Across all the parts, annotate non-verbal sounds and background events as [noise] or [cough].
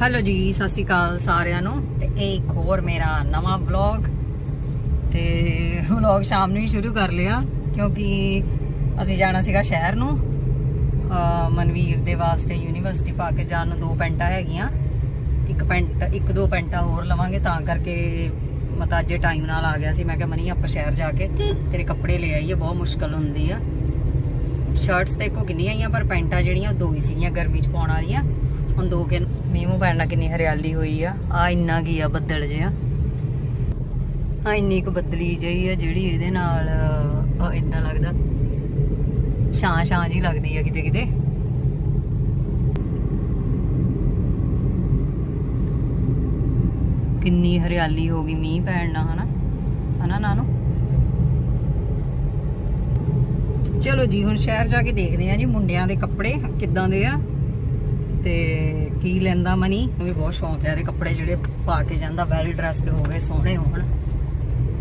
Hello ਜੀ, ਸਤਿ ਸ਼੍ਰੀ ਅਕਾਲ ਸਾਰਿਆਂ ਨੂੰ। ਤੇ ਇਹ ਇੱਕ ਹੋਰ ਮੇਰਾ ਨਵਾਂ ਵਲੌਗ ਤੇ ਵਲੌਗ ਸ਼ਾਮ ਨੂੰ ਹੀ ਸ਼ੁਰੂ ਕਰ ਲਿਆ, ਕਿਉਂਕਿ ਅਸੀਂ ਜਾਣਾ ਸੀਗਾ ਸ਼ਹਿਰ ਨੂੰ। ਮਨਵੀਰ ਦੇ ਵਾਸਤੇ ਯੂਨੀਵਰਸਿਟੀ ਪਾ ਕੇ ਜਾਣ ਨੂੰ ਦੋ ਪੈਂਟਾਂ ਹੈਗੀਆਂ। ਇੱਕ ਪੈਂਟ, ਇੱਕ ਦੋ ਪੈਂਟਾਂ ਹੋਰ ਲਵਾਂਗੇ, ਤਾਂ ਕਰਕੇ ਮਤਾ ਅੱਜ ਟਾਈਮ ਨਾਲ ਆ ਗਿਆ ਸੀ। ਮੈਂ ਕਿਹਾ, ਮਨੀ, ਆਪਾਂ ਸ਼ਹਿਰ ਜਾ ਕੇ ਤੇਰੇ ਕੱਪੜੇ ਲੈ ਆਈਏ, ਬਹੁਤ ਮੁਸ਼ਕਲ ਹੁੰਦੀ ਆ। ਸ਼ਰਟਸ ਤੇ ਇੱਕੋ ਕਿੰਨੀਆਂ ਆਈਆਂ, ਪਰ ਪੈਂਟਾਂ ਜਿਹੜੀਆਂ ਉਹ ਦੋ ਹੀ ਸੀਗੀਆਂ ਗਰਮੀ ਚ ਪਾਉਣ ਵਾਲੀਆਂ। ਹੁਣ ਦੋ ਕਿ ਮੀਂਹ ਮੂੰਹ ਪੈਣ ਕਿੰਨੀ ਹਰਿਆਲੀ ਹੋਈ ਆ। ਆ ਇੰਨਾ ਕੀ ਆ ਬੱਦਲ ਜਿਹਾ। ਆ ਇੰਨੀ ਕੁ ਬੱਦਲੀ ਜਿਹੀ ਆ ਜਿਹੜੀ ਇਹਦੇ ਨਾਲ ਇਦਾਂ ਲੱਗਦਾ। ਛਾਂ ਛਾਂ ਜੀ ਲੱਗਦੀ ਆ ਕਿਤੇ ਕਿਤੇ। ਕਿੰਨੀ ਹਰਿਆਲੀ ਹੋ ਗਈ ਮੀਂਹ ਪੈਣ ਨਾਲ, ਹਨਾ? ਹਨਾ, ਨਾਨੂ? ਚਲੋ ਜੀ, ਹੁਣ ਸ਼ਹਿਰ ਜਾ ਕੇ ਦੇਖਦੇ ਆ ਜੀ ਮੁੰਡਿਆਂ ਦੇ ਕੱਪੜੇ ਕਿੱਦਾਂ ਦੇ ਆ। ਤੇ ਕੀ ਲੈਂਦਾ ਮਨੀ? ਵੀ ਬਹੁਤ ਸ਼ੌਂਕ ਹੈ ਇਹਦੇ ਕੱਪੜੇ ਜਿਹੜੇ ਪਾ ਕੇ ਜਾਂਦਾ ਵੈਲ ਡਰੈਸਡ ਹੋ ਗਏ ਸੋਹਣੇ ਹੋਣ।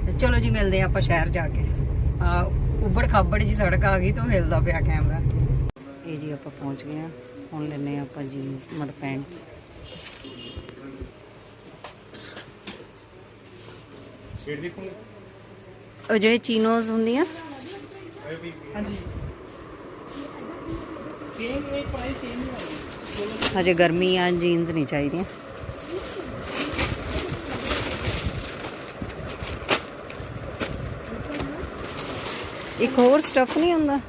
ਤੇ ਚਲੋ ਜੀ ਮਿਲਦੇ ਆਪਾਂ ਸ਼ਹਿਰ ਜਾ ਕੇ। ਆ ਉੱਬੜ ਖਾਬੜ ਜੀ ਸੜਕ ਆ ਗਈ ਤਾਂ ਹਿਲਦਾ ਪਿਆ ਕੈਮਰਾ। ਇਹ ਜੀ ਆਪਾਂ ਪਹੁੰਚ ਗਏ ਆ ਹੁਣ ਲੈਨੇ ਆਪਾਂ ਜੀਨਸ ਮਤ ਪੈਂਟਸ ਸ਼ੇਡ ਦੇਖੋਗੇ ਉਹ ਜਿਹੜੇ ਚੀਨੋਜ਼ ਹੁੰਦੀਆਂ। ਹਾਂਜੀ। ਸੇਮ ਇਹ ਪ੍ਰਾਈਸ ਸੇਮ ਹੀ ਆਏਗੀ ਹਜੇ ਗਰਮੀ ਆ ਜੀਨਸ ਨਹੀਂ ਚਾਹੀਦੀਆਂ। ਇੱਕ ਹੋਰ ਸਟਫ ਨਹੀਂ ਹੁੰਦਾ?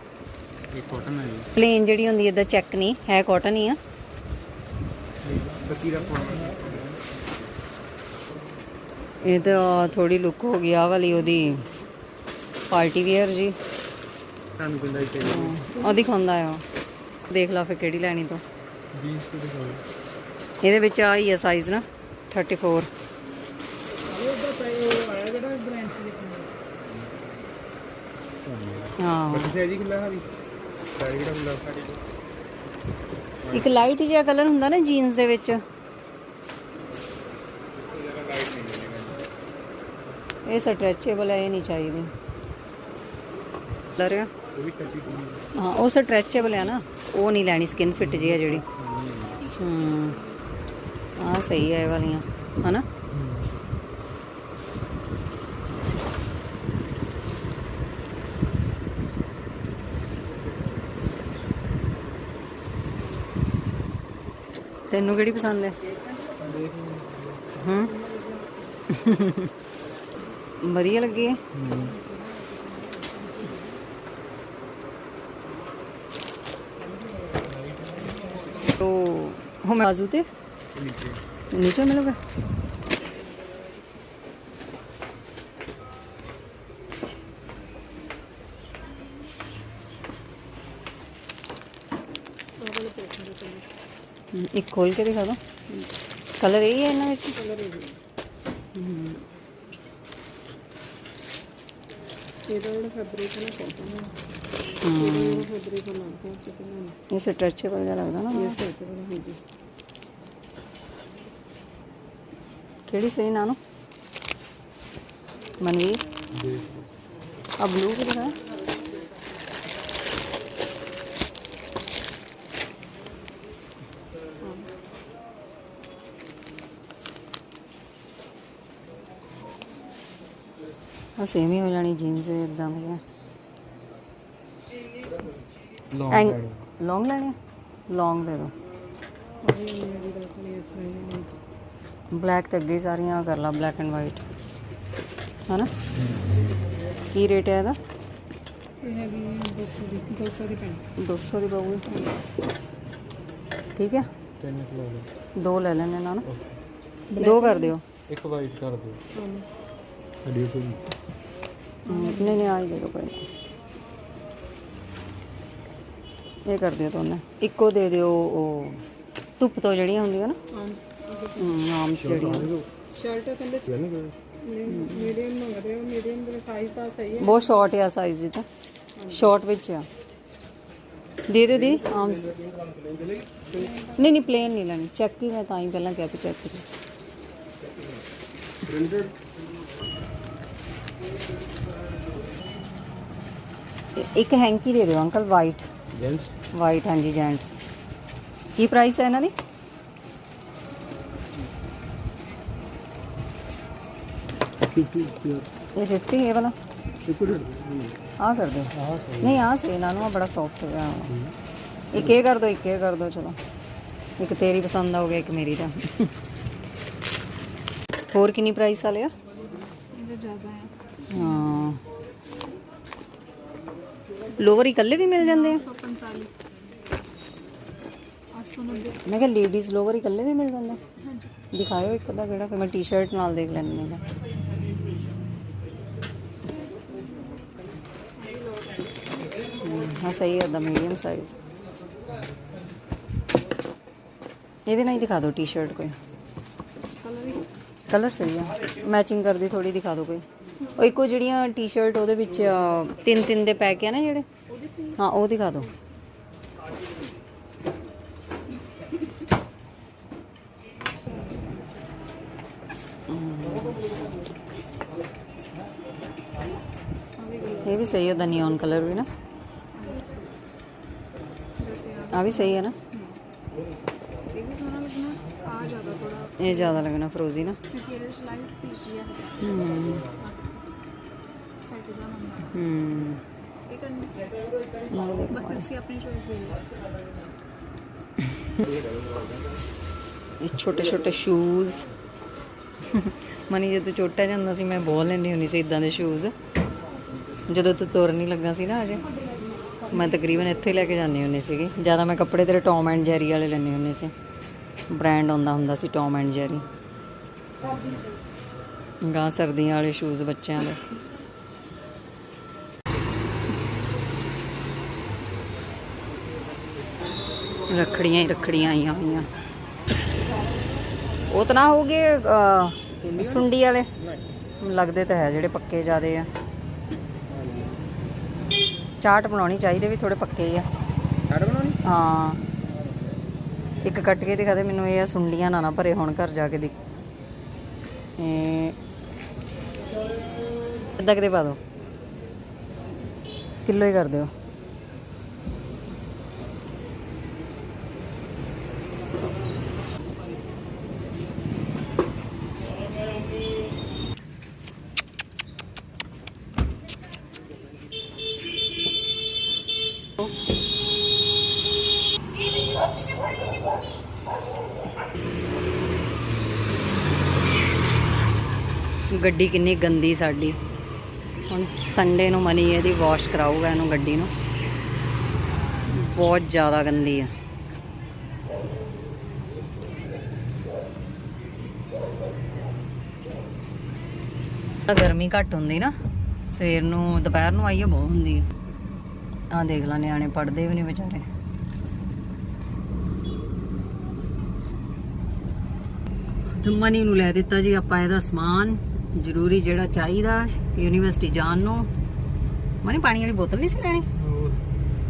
ਇਹ ਕਾਟਨ ਹੈ ਪਲੇਨ ਜਿਹੜੀ ਹੁੰਦੀ ਇਹਦਾ ਚੈੱਕ ਨਹੀਂ ਹੈ ਕਾਟਨ ਹੀ ਆ। ਇਹ ਤਾਂ ਥੋੜੀ ਲੁੱਕ ਹੋ ਗਈ ਆ ਵਾਲੀ ਉਹਦੀ ਪਾਰਟੀ ਵੇਅਰ ਜੀ। ਤੁਹਾਨੂੰ ਕਿੰਦਾ ਹੀ ਚਾਹੀਦਾ। ਉਹ ਦਿਖਾਉਂਦਾ ਆ। ਦੇਖ ਲਾ ਫਿਰ ਕਿਹੜੀ ਲੈਣੀ ਤੋਂ। 20 ਤੋਂ ਦਿਖਾਓ ਇਹਦੇ ਵਿੱਚ ਆ ਹੀ ਆ ਸਾਈਜ਼ ਨਾ 34 ਅਰੇ ਉਹਦਾ ਪ੍ਰਾਈਸ ਆਇਆ ਜਿਹੜਾ ਬ੍ਰਾਂਡ ਤੇ ਦੇਖਣਾ ਹਾਂ। ਇੱਕ ਲਾਈਟ ਜਿਹਾ ਕਲਰ ਹੁੰਦਾ ਨਾ ਜੀਨਸ ਦੇ ਵਿੱਚ। ਇਹ ਸਟ੍ਰੈਚੇਬਲ ਹੈ ਇਹ ਨਹੀਂ ਚਾਹੀਦੀ। ਕਲਰ ਆ। ਉਹ ਵੀ 32 ਹਾਂ, ਉਹ ਸਟ੍ਰੈਚੇਬਲ ਹੈ ਨਾ, ਉਹ ਨਹੀਂ ਲੈਣੀ ਸਕਿਨ ਫਿਟ ਜੀ ਆ ਜਿਹੜੀ। ਹੂੰ ਆ ਸਹੀ ਹੈ ਇਹ ਵਾਲੀਆਂ, ਹਨਾ? ਤੈਨੂੰ ਕਿਹੜੀ ਪਸੰਦ ਹੈ? ਹੂੰ? [laughs] ਵਧੀਆ ਲੱਗੀ ਹੈ। हम बाजू थे ਨੀਚੇ नीचे मिलोगे हम्म, एक खोल के दिखा दो कलर यही है ना कलर ਇਹਦਾ ਜਿਹੜਾ ਫੈਬਰਿਕ ਹੈ ਨਾ ਕਾਟਨ ਹੈ हम्म ਇਹਦਾ ਫੈਬਰਿਕ ਅਲੱਗ ਹੈ ਚਿਕਨ ये स्ट्रेचेबल ਜਿਹਾ ਲੱਗਦਾ ਨਾ ਇਹ ਸਟੇਟਰ ਹੁੰਦੀ ਕਿਹੜੀ ਸਹੀ ਨਾਨੂ ਮਨਵੀਰ। ਆ ਬਲੂ ਕਿ ਦਿਖਾ ਆ ਸੇਮ ਹੀ ਹੋ ਜਾਣੀ ਜੀਨਸ ਇਦਾਂ ਦੀਆਂ ਲੌਂਗ ਲੌਂਗ ਲੈਣੇ ਲੌਂਗ ਦੇ ਦੋ ਬਲੈਕ ਤੇ ਅੱਗੇ ਸਾਰੀਆਂ ਕਰ ਲਾ ਬਲੈਕ ਐਂਡ ਵਾਈਟ ਹਨਾ? ਕੀ ਰੇਟ ਹੈ ਇਹਦਾ? ਇਹ ਹੈਗੀ 200 ਦੀ 200 ਦੀ ਪੈਂਟ। 200 ਦੀ ਪਊਗੀ। ਠੀਕ ਹੈ? ਤਿੰਨ ਦੇ ਦੋ ਲੈ ਲੈਣੇ ਨਾ ਨਾ ਦੋ ਕਰ ਦਿਓ। ਇੱਕ ਵਾਈਟ ਕਰ ਦਿਓ। ਅਡੀਓ ਕੋਈ ਨਹੀਂ ਨਹੀਂ ਆ ਹੀ ਦੇ ਦਿਓ ਕੋਈ। ਇਹ ਕਰ ਦਿਓ ਦੋਨੇ। ਇੱਕੋ ਦੇ ਦਿਓ ਉਹ ਧੁੱਪ ਤੋਂ ਜਿਹੜੀਆਂ ਹੁੰਦੀਆਂ ਨਾ। ਹਮ, ਆਰਮਸ ਜਿਹੜੀਆਂ ਸ਼ਰਟ ਕਹਿੰਦੇ। ਜਾਨੀ ਕੋਈ। ਮੀਡੀਅਮ ਮੰਗਦੇ ਹੋ ਮੀਡੀਅਮ ਦਾ ਸਾਈਜ਼ ਤਾਂ ਸਹੀ ਹੈ ਬਹੁਤ ਸ਼ਾਰਟ ਆ ਸਾਈਜ਼ ਇਹ ਤਾਂ। ਸ਼ਾਰਟ ਵਿੱਚ ਆ। ਦੇ ਦਿਓ ਦੀ ਆਰਮਸ ਨਹੀਂ ਨਹੀਂ ਪਲੇਨ ਨਹੀਂ ਲੈਣੀ। ਚੈੱਕ ਹੀ ਮੈਂ ਤਾਂ ਹੀ ਪਹਿਲਾਂ ਕਿਹਾ ਕਿ ਚੈੱਕ ਕਰੀ ਪ੍ਰਿੰਟਡ ਇੱਕ ਹੈਂਕੀ ਦੇ ਦਿਓ ਅੰਕਲ ਵਾਈਟ ਜੈਂਟਸ ਵਾਈਟ ਹਾਂਜੀ ਜੈਂਟਸ ਕੀ ਪ੍ਰਾਈਸ ਹੈ ਇਹਨਾਂ ਦੀ? 50 ਯਾਰ ਇਹ 50 ਇਹ ਵਾਲਾ। ਇੱਕ ਮਿੰਟ ਆ ਕਰ ਦਿਓ। ਆਹ ਸਹੀ ਨਹੀਂ ਆ ਸੇ ਇਹਨਾਂ ਨੂੰ ਆਹ ਬੜਾ ਸੌਫਟ ਹੋ ਗਿਆ ਇੱਕ ਇਹ ਕਰ ਦਿਓ ਇੱਕ ਇਹ ਕਰ ਦਿਓ ਚਲੋ। ਇੱਕ ਤੇਰੀ ਪਸੰਦ ਆਉਗਾ ਇੱਕ ਮੇਰੀ ਦਾ। ਹੋਰ ਕਿੰਨੀ ਪ੍ਰਾਈਸ ਆ ਲਿਆ? ਇਹਦਾ ਜ਼ਿਆਦਾ ਹੈ। ਹਾਂ ਲੋਵਰ ਇਕੱਲੇ ਵੀ ਮਿਲ ਜਾਂਦੇ ਆ? 145 890 ਮੈਂ ਕਿਹਾ ਲੇਡੀਜ਼ ਲੋਵਰ ਇਕੱਲੇ ਵੀ ਮਿਲ ਜਾਂਦੇ ਹਾਂਜੀ। ਦਿਖਾਇਓ ਇੱਕ ਅੱਧਾ ਕਿਹੜਾ ਫਿਰ ਮੈਂ ਟੀ-ਸ਼ਰਟ ਨਾਲ ਦੇਖ ਲੈਂਦੀ ਹਾਂ। ਹਮ, ਹਾਂ ਸਹੀ ਹੈ ਦਾ ਮੀਡੀਅਮ ਸਾਈਜ਼ ਇਹਦੇ ਨਾਲ ਹੀ ਦਿਖਾ ਦਿਓ ਟੀ-ਸ਼ਰਟ ਕੋਈ। ਕਲਰ ਸਹੀ ਆ। ਮੈਚਿੰਗ ਕਰਦੀ ਥੋੜੀ ਦਿਖਾ ਦਿਓ ਕੋਈ। ਉਹ ਇੱਕੋ ਜਿਹੜੀਆਂ ਟੀ-ਸ਼ਰਟ ਉਹਦੇ ਵਿੱਚ ਤਿੰਨ ਤਿੰਨ ਦੇ ਪੈਕ ਆ ਨਾ ਜਿਹੜੇ? ਹਾਂ ਉਹ ਦਿਖਾ ਦਿਓ। ਇਹ ਵੀ ਸਹੀ ਹੈ ਦਾ ਨਿਓਨ ਕਲਰ ਵੀ ਨਾ। ਆ ਵੀ ਸਹੀ ਹੈ ਨਾ। ਇਹ ਵੀ ਥੋੜਾ ਲੱਗਣਾ ਆ ਜ਼ਿਆਦਾ ਥੋੜਾ ਇਹ ਜ਼ਿਆਦਾ ਲੱਗਣਾ ਫਰੋਜ਼ੀ ਨਾ। ਕਿਉਂਕਿ ਇਹਦੇ ਸਲਾਈਡ ਪੀਜੀ ਆ। ਹੂੰ। ਸੈਟ ਜਾ ਹੁੰਦਾ ਹੂੰ। ਇਹ ਕਰਨੀ। ਨਾਲ ਦੇਖੋ। ਬਾਕੀ ਤੁਸੀਂ ਆਪਣੀ ਚੋਇਸ ਦੇ ਲਓ ਇਹ ਛੋਟੇ ਛੋਟੇ ਸ਼ੂਜ਼ ਮਨੀ ਜਦੋਂ ਛੋਟਾ ਜਾਂਦਾ ਸੀ ਮੈਂ ਬਹੁਤ ਲੈਂਦੀ ਹੁੰਦੀ ਸੀ ਇਦਾਂ ਦੇ ਸ਼ੂਜ਼ ਜਦੋਂ ਤੂੰ ਤੁਰ ਨਹੀਂ ਲੱਗਾ ਸੀ ਨਾ ਅਜੇ। ਮੈਂ ਤਕਰੀਬਨ ਇੱਥੇ ਲੈ ਕੇ ਜਾਂਦੀ ਹੁੰਦੀ ਸੀਗੀ। ਜ਼ਿਆਦਾ ਮੈਂ ਕੱਪੜੇ ਤੇਰੇ ਟੌਮ ਐਂਡ ਜੈਰੀ ਵਾਲੇ ਲੈਂਦੀ ਹੁੰਦੀ ਸੀ। ਬ੍ਰਾਂਡ ਆਉਂਦਾ ਹੁੰਦਾ ਸੀ ਟੌਮ ਐਂਡ ਜੈਰੀ ਗਾਂ ਸਰਦੀਆਂ ਵਾਲੇ ਸ਼ੂਜ਼ ਬੱਚਿਆਂ ਦੇ। ਰੱਖੜੀਆਂ ਹੀ ਰੱਖੜੀਆਂ ਆਈਆਂ ਹੋਈਆਂ। ਉਹ ਤਾਂ ਨਾ ਹੋਗੇ ਸੁੰਡੀ ਵਾਲੇ। ਲੱਗਦੇ ਤਾਂ ਹੈ ਜਿਹੜੇ ਪੱਕੇ ਜਿਆਦੇ ਆ। ਚਾਟ ਬਣਾਉਣੀ ਚਾਹੀਦੀ ਵੀ ਥੋੜੇ ਪੱਕੇ ਆ। ਛੱਡ ਬਣਾਉਣੀ? ਹਾਂ। ਇੱਕ ਕੱਟ ਕੇ ਦਿਖਾ ਦੇ ਮੈਨੂੰ ਇਹ ਆ ਸੁੰਡੀਆਂ ਨਾ ਨਾ ਭਰੇ ਹੁਣ ਘਰ ਜਾ ਕੇ ਦੇਖ। ਇਹ ਅੱਧਾ ਕਿਤੇ ਪਾ ਦੋ ਕਿਲੋ ਹੀ ਕਰ ਦਿਓ। ਗੱਡੀ ਕਿੰਨੀ ਗੰਦੀ ਸਾਡੀ। ਹੁਣ ਸੰਡੇ ਨੂੰ ਮਨੀ ਇਹਦੀ ਵਾਸ਼ ਕਰਾਊਗਾ ਇਹਨੂੰ ਗੱਡੀ ਨੂੰ। ਬਹੁਤ ਜ਼ਿਆਦਾ ਗੰਦੀ ਆ। ਗਰਮੀ ਘੱਟ ਹੁੰਦੀ ਨਾ, ਸਵੇਰ ਨੂੰ, ਦੁਪਹਿਰ ਨੂੰ ਆਈਏ ਬਹੁਤ ਹੁੰਦੀ ਆ। ਆ ਦੇਖ ਲੈ, ਨਿਆਣੇ ਪੜਦੇ ਵੀ ਨਹੀਂ ਵਿਚਾਰੇ। ਮਨੀ ਨੂੰ ਲੈ ਦਿੱਤਾ ਜੀ ਆਪਾਂ ਇਹਦਾ ਸਮਾਨ। ਜ਼ਰੂਰੀ ਜਿਹੜਾ ਚਾਹੀਦਾ ਯੂਨੀਵਰਸਿਟੀ ਜਾਣ ਨੂੰ। ਮਨੀ ਪਾਣੀ ਵਾਲੀ ਬੋਤਲ ਨਹੀਂ ਸੀ ਲੈਣੀ?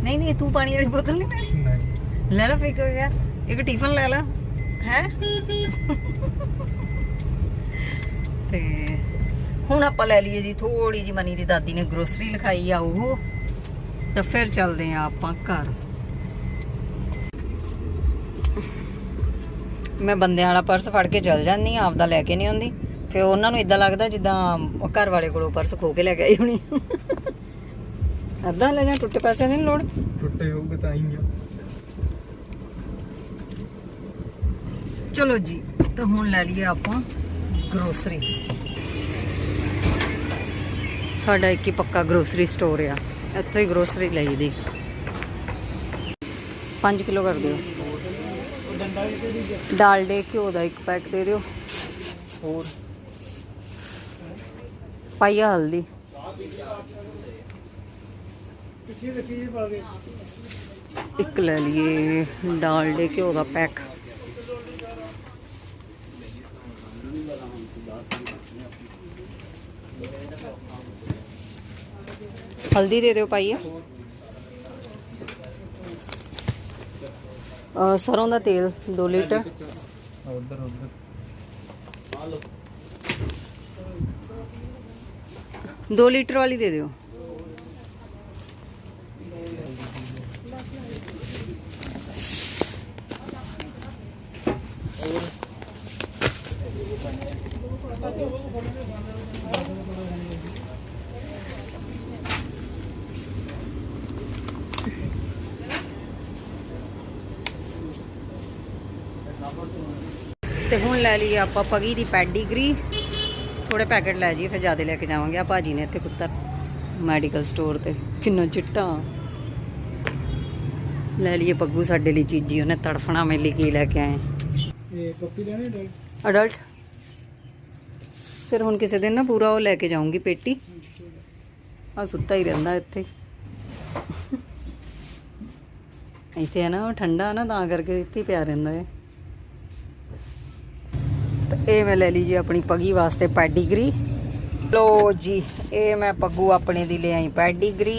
ਨਹੀਂ ਨਹੀਂ ਤੂੰ ਪਾਣੀ ਵਾਲੀ ਬੋਤਲ ਨਹੀਂ ਲੈਣੀ? ਨਹੀਂ। ਲੈ ਲੈ ਫਿਕ ਹੋ ਗਿਆ ਇੱਕ ਟਿਫਨ ਲੈ ਲੈ। ਹੈ? ਤੇ ਹੁਣ ਆਪਾਂ ਲੈ ਲਈਏ ਜੀ ਥੋੜੀ ਜੀ ਮਨੀ ਦੀ ਦਾਦੀ ਨੇ ਗਰੋਸਰੀ ਲਿਖਾਈ ਆ ਉਹ। ਤਾਂ ਫਿਰ ਚੱਲਦੇ ਆ ਆਪਾਂ ਘਰ। ਮੈਂ ਬੰਦਿਆਂ ਵਾਲਾ ਪਰਸ ਫੜ ਕੇ ਚਲ ਜਾਂਦੀ ਆ ਆਪਦਾ ਲੈ ਕੇ ਨਹੀਂ ਆਉਂਦੀ। ਫਿਰ ਉਹਨਾਂ ਨੂੰ ਇਦਾਂ ਲੱਗਦਾ ਜਿੱਦਾਂ ਘਰ ਵਾਲੇ ਕੋਲੋਂ ਪਰਸ ਖੋ ਕੇ ਲੈ ਕੇ ਆਈ ਹੋਣੀ। ਅੱਧਾ ਲੈ ਜਾ ਟੁੱਟੇ ਪੈਸੇ ਦੀ ਨੀ ਲੋੜ? ਟੁੱਟੇ ਹੋਊਗੇ ਤਾਂ ਹੀ ਆ। ਚਲੋ ਜੀ ਤਾਂ ਹੁਣ ਲੈ ਲਈਏ ਆਪਾਂ ਗਰੋਸਰੀ ਸਾਡਾ ਇੱਕ ਹੀ ਪੱਕਾ ਗਰੋਸਰੀ ਸਟੋਰ ਆ। ਇੱਥੋਂ ਹੀ ਗਰੋਸਰੀ ਲਈ ਦੀ 5 ਕਿਲੋ ਕਰ ਦਿਓ। ਡਾਲਡੇ ਘਿਓ ਦਾ ਇੱਕ ਪੈਕ ਦੇ ਦਿਓ। ਹੋਰ। ਪਾਈਆ ਹਲਦੀ। ਇੱਕ ਲੈ ਲਈਏ ਡਾਲਡੇ ਘਿਓ ਦਾ ਪੈਕ। ਹਲਦੀ ਦੇ ਦਿਓ ਪਾਈਆ ਸਰੋਂ ਦਾ ਤੇਲ 2 ਲੀਟਰ। ਉਧਰ ਉਧਰ। ਦੋ ਲੀਟਰ ਵਾਲੀ ਦੇ ਦਿਓ। ਤੇ ਹੁਣ ਲੈ ਲਈ ਆਪਾਂ ਪਗੀ ਦੀ ਪੈਡੀਗਰੀ। ਥੋੜੇ ਪੈਕੇਟ ਲੈ ਜੀ ਫਿਰ ਜ਼ਿਆਦਾ ਲੈ ਕੇ ਜਾਵਾਂਗੇ। ਆ ਭਾਜੀ ਨੇ ਇੱਥੇ ਪੁੱਤਰ ਮੈਡੀਕਲ ਸਟੋਰ ਤੇ। ਕਿੰਨਾ ਚਿੱਟਾ। ਲੈ ਲਈਏ ਪੱਗੂ ਸਾਡੇ ਲਈ ਚੀਜ਼ੀ ਉਹਨੇ ਤੜਫਣਾ ਮੇਰੇ ਲਈ ਕੀ ਲੈ ਕੇ ਆਏ। ਇਹ ਪੱਪੀ ਲੈਣੇ ਡਲ ਅਡਲਟ ਫਿਰ ਹੁਣ ਕਿਸੇ ਦਿਨ ਨਾ ਪੂਰਾ ਉਹ ਲੈ ਕੇ ਜਾਊਂਗੀ ਪੇਟੀ। ਆ ਸੁੱਤਾ ਹੀ ਰਹਿੰਦਾ ਇੱਥੇ। ਇੱਥੇ ਹੈ ਨਾ ਉਹ ਠੰਡਾ ਨਾ ਤਾਂ ਕਰਕੇ ਇੱਥੇ ਪਿਆ ਰਹਿੰਦਾ ਹੈ ਇਹ ਮੈਂ ਲੈ ਲਈ ਜੀ ਆਪਣੀ ਪੱਗੀ ਵਾਸਤੇ ਪੈਡੀਗਰੀ। ਲੋ ਜੀ ਇਹ ਮੈਂ ਪੱਗੂ ਆਪਣੇ ਦੀ ਲੈ ਆਈ ਪੈਡੀਗਰੀ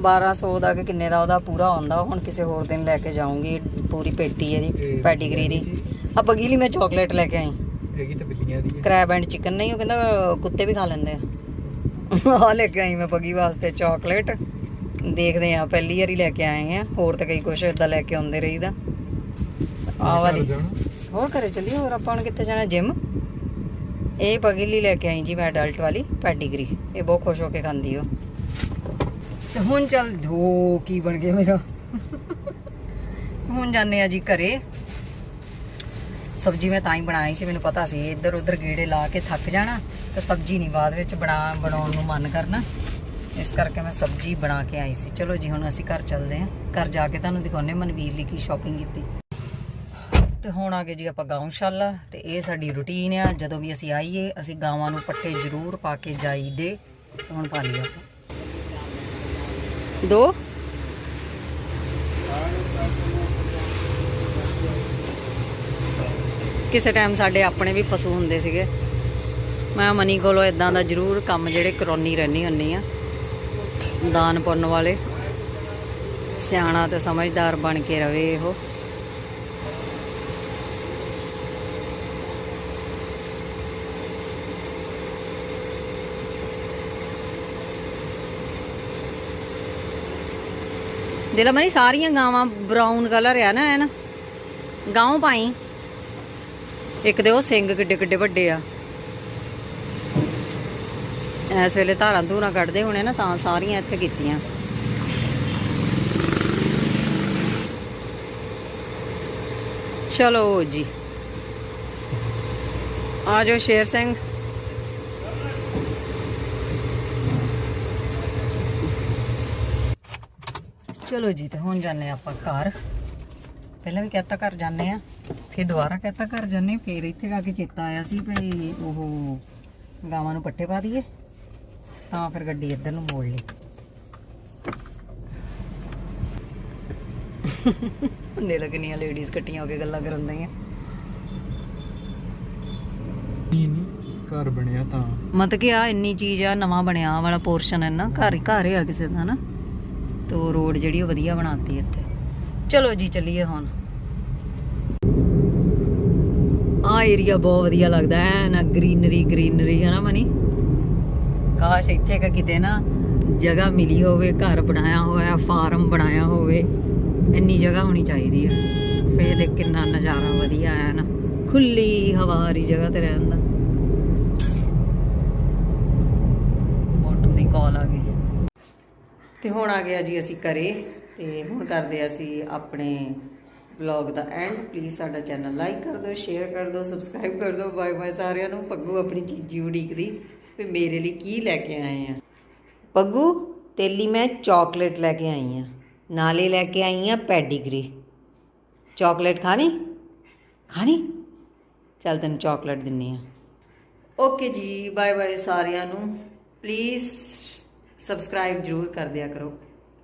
1200 ਦਾ ਕਿ ਕਿੰਨੇ ਦਾ ਉਹਦਾ ਪੂਰਾ ਆਉਂਦਾ ਹੁਣ ਕਿਸੇ ਹੋਰ ਦਿਨ ਲੈ ਕੇ ਜਾਊਂਗੀ ਪੂਰੀ ਪੇਟੀ ਇਹਦੀ ਇਹ ਪੈਡੀਗਰੀ ਦੀ। ਆ ਪੱਗੀ ਲਈ ਮੈਂ ਚਾਕਲੇਟ ਲੈ ਕੇ ਆਈ। ਹੈਗੀ ਤਾਂ ਬਿੱਲੀਆਂ ਦੀ ਕ੍ਰੈਬ ਐਂਡ ਚਿਕਨ ਨਹੀਂ ਉਹ ਕਹਿੰਦਾ ਕੁੱਤੇ ਵੀ ਖਾ ਲੈਂਦੇ ਆ। ਆ ਲੈ ਕੇ ਆਈ ਮੈਂ ਪੱਗੀ ਵਾਸਤੇ ਚਾਕਲੇਟ ਦੇਖਦੇ ਆ ਪਹਿਲੀ ਵਾਰੀ ਲੈ ਕੇ ਆਏ ਆ ਹੋਰ ਤਾਂ ਕਈ ਕੁਛ ਇਦਾਂ ਲੈ ਕੇ ਆਉਂਦੇ ਰਹੀਦਾ। ਆ ਵਾਲੀ। ਹੋਰ ਘਰੇ ਚੱਲੀ ਹੋਰ ਆਪਾਂ ਹੁਣ ਕਿੱਥੇ ਜਾਣਾ? ਜਿਮ ਇਹ ਪੱਗੀ ਲੈ ਕੇ ਆਈ ਜੀ ਮੈਂ ਅਡਲਟ ਵਾਲੀ ਪੈਡੀਗਰੀ ਇਹ ਬਹੁਤ ਖੁਸ਼ ਹੋ ਕੇ ਖਾਂਦੀ ਉਹ। ਤੇ ਹੁਣ ਚੱਲ ਧੋ, ਕੀ ਬਣ ਗਿਆ ਮੇਰਾ? ਹੁਣ ਜਾਂਦੇ ਆ ਜੀ ਘਰੇ। ਸਬਜ਼ੀ ਮੈਂ ਤਾਂ ਹੀ ਬਣਾਈ ਸੀ, ਮੈਨੂੰ ਪਤਾ ਸੀ, ਇੱਧਰ ਉੱਧਰ ਗੇੜੇ ਲਾ ਕੇ ਥੱਕ ਜਾਣਾ, ਤੇ ਸਬਜ਼ੀ ਨਹੀਂ ਬਾਅਦ ਵਿੱਚ ਬਣਾ, ਬਣਾਉਣ ਨੂੰ ਮਨ ਕਰਨਾ। ਇਸ ਕਰਕੇ ਮੈਂ ਸਬਜ਼ੀ ਬਣਾ ਕੇ ਆਈ ਸੀ। ਚਲੋ ਜੀ, ਹੁਣ ਅਸੀਂ ਘਰ ਚੱਲਦੇ ਹਾਂ ਘਰ ਜਾ ਕੇ ਤੁਹਾਨੂੰ ਦਿਖਾਉਣੇ ਮਨਵੀਰ ਲਈ ਕੀ ਸ਼ਾਪਿੰਗ ਕੀਤੀ। ਤੇ ਹੁਣ ਆ ਗਏ ਜੀ ਆਪਾਂ ਗਾਉਂਸ਼ਾਲਾ ਤੇ ਇਹ ਸਾਡੀ ਰੁਟੀਨ ਆ। ਜਦੋਂ ਵੀ ਅਸੀਂ ਆਈਏ, ਅਸੀਂ ਗਾਵਾਂ ਨੂੰ ਪੱਠੇ ਜ਼ਰੂਰ ਪਾ ਕੇ ਜਾਈਦੇ। ਤੇ ਹੁਣ ਪਾ ਲਈ ਆਪਾਂ। ਦੋ। ਕਿਸੇ ਟਾਈਮ ਸਾਡੇ ਆਪਣੇ ਵੀ ਪਸ਼ੂ ਹੁੰਦੇ ਸੀਗੇ। ਮੈਂ ਮਨੀ ਕੋਲੋਂ ਇਦਾਂ ਦਾ ਜ਼ਰੂਰ ਕੰਮ ਜਿਹੜੇ ਕਰਾਉਣੀ ਰਹਿਣੀ ਹੁੰਨੀ ਆ, ਦਾਨ ਪੁੰਨ ਵਾਲੇ। ਸਿਆਣਾ ਤੇ ਸਮਝਦਾਰ ਬਣ ਕੇ ਰਵੇ ਇਹੋ ਦਿਲ ਮਨੀ, ਸਾਰੀਆਂ ਗਾਵਾਂ ਬਰਾਊਨ ਕਲਰ ਆ ਨਾ ਐ ਗਾਉਂ ਪਾਈ। ਇੱਕ ਦੇ ਉਹ ਸਿੰਘ ਕਿੱਡੇ ਕਿੱਡੇ ਵੱਡੇ ਆ। ਇਸ ਵੇਲੇ ਧਾਰਾਂ ਧੂਰਾਂ ਕੱਢਦੇ ਹੋਣੇ ਨਾ, ਤਾਂ ਸਾਰੀਆਂ ਇੱਥੇ ਕੀਤੀਆਂ। ਚਲੋ ਜੀ। ਆ ਜਾਓ ਸ਼ੇਰ ਸਿੰਘ। ਚਲੋ ਜੀ ਤੇ ਹੁਣ ਜਾਂਦੇ ਆਪਾਂ ਘਰ। ਪਹਿਲਾਂ ਵੀ ਕਹਤਾ ਘਰ ਜਾਂਦੇ ਆ ਫਿਰ ਦੁਬਾਰਾ ਕਹਤਾ ਘਰ ਜਾਂਦੇ ਫਿਰ ਇੱਥੇ ਆ ਕੇ ਚੇਤਾ ਆਇਆ ਸੀ ਭਈ ਉਹ ਗਾਵਾਂ ਨੂੰ ਪੱਠੇ ਪਾ ਦਈਏ ਤਾਂ ਫਿਰ ਗੱਡੀ ਇੱਧਰ ਨੂੰ ਮੋੜ ਲਈ। ਨੇ ਲੱਗਣੀਆਂ ਲੇਡੀਜ਼ ਇਕੱਠੀਆਂ ਹੋ ਕੇ ਗੱਲਾਂ ਕਰਨ ਨਹੀਂ ਘਰ ਬਣਿਆ ਤਾਂ। ਮਤਲਬ ਕਿ ਆ ਇੰਨੀ ਚੀਜ਼ ਆ ਨਵਾਂ ਬਣਿਆ ਵਾਲਾ ਪੋਰਸ਼ਨ ਹੈ ਨਾ ਘਰ ਘਰ ਆ ਕਿਸੇ ਦਾ ਨਾ। ਤੋ ਰੋਡ ਜਿਹੜੀ ਉਹ ਵਧੀਆ ਬਣਾਤੀ ਇੱਥੇ। ਚਲੋ ਜੀ, ਚੱਲੀਏ ਹੁਣ। ਆ ਏਰੀਆ ਬਹੁਤ ਵਧੀਆ ਲੱਗਦਾ ਹੈ ਨਾ ਗ੍ਰੀਨਰੀ ਗ੍ਰੀਨਰੀ ਹੈ ਨਾ ਮਨੀ? ਕਾਸ਼ ਇੱਥੇ ਕਾ ਕਿਤੇ ਨਾ ਜਗ੍ਹਾ ਮਿਲੀ ਹੋਵੇ, ਘਰ ਬਣਾਇਆ ਹੋਇਆ ਫਾਰਮ ਬਣਾਇਆ ਹੋਵੇ, ਇੰਨੀ ਜਗ੍ਹਾ ਹੋਣੀ ਚਾਹੀਦੀ ਹੈ ਫੇਰ ਦੇਖ ਕਿੰਨਾ ਨਜ਼ਾਰਾ ਵਧੀਆ ਹੈ ਨਾ ਖੁੱਲੀ ਹਵਾ ਵਾਲੀ ਜਗ੍ਹਾ ਤੇ ਰਹਿਣ ਦਾ ਮੋਟੂ ਦੀ ਕਾਲ ਆ ਗਈ ਤੇ ਹੁਣ ਆ ਗਿਆ ਜੀ ਅਸੀਂ ਘਰੇ ਤੇ ਹੁਣ ਕਰਦੇ ਅਸੀਂ ਆਪਣੇ ਵਲੌਗ ਦਾ ਐਂਡ। ਪਲੀਜ਼ ਸਾਡਾ ਚੈਨਲ ਲਾਈਕ ਕਰ ਦਿਓ ਸ਼ੇਅਰ ਕਰ ਦਿਓ ਸਬਸਕ੍ਰਾਈਬ ਕਰ ਦਿਓ। ਬਾਏ ਬਾਏ ਸਾਰਿਆਂ ਨੂੰ। ਪੱਗੂ ਆਪਣੀ ਚੀਜ਼ੀ ਉਡੀਕਦੀ ਵੀ ਮੇਰੇ ਲਈ ਕੀ ਲੈ ਕੇ ਆਏ ਆ। ਪੱਗੂ ਤੇਲੀ ਮੈਂ ਚਾਕਲੇਟ ਲੈ ਕੇ ਆਈ ਆ। ਨਾਲੇ ਲੈ ਕੇ ਆਈ ਆ ਪੈਡੀਗਰੀ ਚਾਕਲੇਟ ਖਾਣੀ? ਖਾਣੀ? ਚੱਲ ਤੈਨੂੰ ਚਾਕਲੇਟ ਦਿੰਨੀ ਆ। ਓਕੇ ਜੀ, ਬਾਏ ਬਾਏ ਸਾਰਿਆਂ ਨੂੰ। ਪਲੀਜ਼ ਸਬਸਕ੍ਰਾਈਬ ਜਰੂਰ ਕਰ ਦਿਆ ਕਰੋ।